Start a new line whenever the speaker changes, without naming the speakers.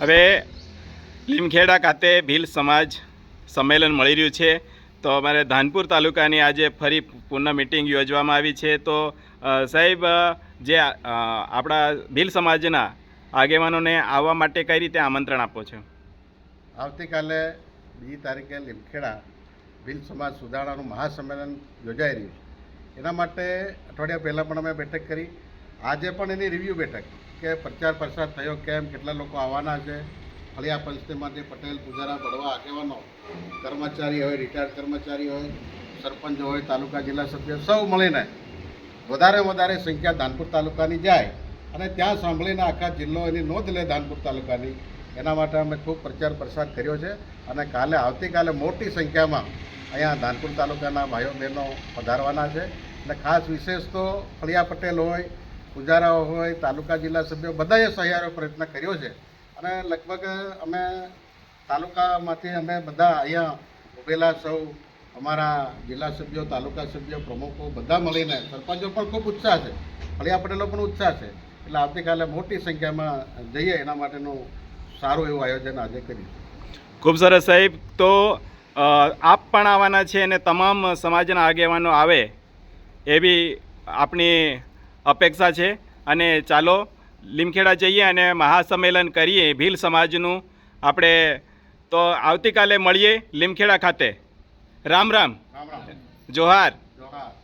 હવે લીમખેડા ખાતે ભીલ સમાજ સંમેલન મળી રહ્યું છે. તો અમારે ધાનપુર તાલુકાની આજે ફરી પુનઃ મિટિંગ યોજવામાં આવી છે. તો સાહેબ જે આપણા ભીલ સમાજના આગેવાનોને આવવા માટે કઈ રીતે આમંત્રણ આપો છો?
આવતીકાલે બીજી તારીખે લીમખેડા ભીલ સમાજ સુધારણાનું મહાસંમેલન યોજાઈ રહ્યું છે. એના માટે અઠવાડિયા પહેલાં પણ અમે બેઠક કરી. આજે પણ એની રિવ્યૂ બેઠક કે પ્રચાર પ્રસાર થયો, કેમ, કેટલા લોકો આવવાના છે? ફળિયા પંચમાંથી પટેલ, પૂજારા બળવા આગેવાનો, કર્મચારી હોય રિટાયર્ડ કર્મચારી હોય, સરપંચ હોય, તાલુકા જિલ્લા સભ્ય, સૌ મળીને વધારે વધારે સંખ્યા ધાનપુર તાલુકાની જાય અને ત્યાં સાંભળીને આખા જિલ્લો એની નોંધ લે ધાનપુર તાલુકાની. એના માટે અમે ખૂબ પ્રચાર પ્રસાર કર્યો છે અને કાલે આવતીકાલે મોટી સંખ્યામાં અહીંયા ધાનપુર તાલુકાના ભાઈઓ બહેનો પધારવાના છે. અને ખાસ વિશેષ તો ફળિયા પટેલ હોય પૂજારાઓ હોય, તાલુકા જિલ્લા સભ્યો બધાએ સહિયારો પ્રયત્ન કર્યો છે. અને લગભગ અમે તાલુકામાંથી અમે બધા અહીંયા ઉભેલા સૌ, અમારા જિલ્લા સભ્યો, તાલુકા સભ્યો, પ્રમુખો બધા મળીને, સરપંચો પણ ખૂબ ઉત્સાહ છે ફળિયા પટેલો પણ ઉત્સાહ છે. એટલે આવતીકાલે મોટી સંખ્યામાં જઈએ, એના માટેનું સારું એવું આયોજન આજે કર્યું
ખૂબ સરસ સાહેબ. તો આપ પણ આવવાના છે અને તમામ સમાજના આગેવાનો આવે એવી આપણી અપેક્ષા છે. અને ચાલો લીમખેડા જઈએ અને મહાસંમેલન કરીએ ભીલ સમાજનું. આપણે તો આવતીકાલે મળીએ લીમખેડા ખાતે.
રામ રામ.
જોહાર.
જોહાર.